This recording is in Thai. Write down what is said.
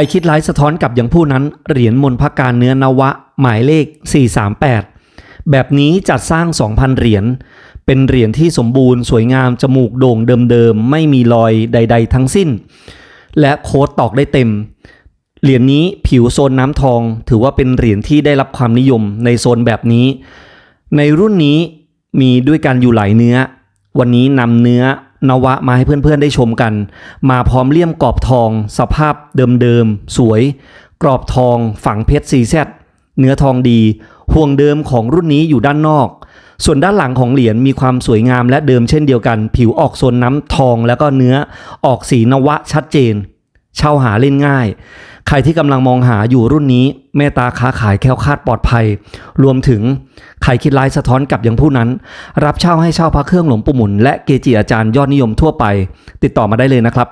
รคิดร้ายสะท้อนกลับอย่างผู้นั้น เหรียญมนพการเนื้อนวะ หมายเลข 438 แบบนี้จัดสร้าง 2,000 เหรียญ เป็นเหรียญที่สมบูรณ์สวยงาม จมูกโด่งเดิมๆ ไม่มีรอยใด ๆ ทั้งสิ้น และโค้ดตอกได้เต็ม เหรียญนี้ผิวโซนน้ำทอง ถือว่าเป็นเหรียญที่ได้รับความนิยมในโซนแบบนี้ ในรุ่นนี้มีด้วยกันอยู่หลายเนื้อ วันนี้นำเนื้อ นวะมาให้เพื่อนๆได้ชมกัน มาพร้อมเลี่ยมกรอบทอง สภาพเดิมๆ สวย กรอบทองฝังเพชรซีแซเนื้อทองดี ห่วงเดิมของรุ่นนี้อยู่ด้านนอก ส่วนด้านหลังของเหรียญมีความสวยงามและเดิมเช่นเดียวกัน ผิวออกโซนน้ำทองแล้วก็เนื้อออกสีนวะชัดเจน เช่าหาเล่นง่าย ใครที่กำลังมองหาอยู่รุ่นนี้เมตตาค้าขายแค้วคาดปลอดภัย รวมถึงใครคิดร้ายสะท้อนกลับอย่างผู้นั้น รับเช่าให้เช่าพระเครื่องหลวงปู่หมุนและเกจิอาจารย์ยอดนิยมทั่วไป ติดต่อมาได้เลยนะครับ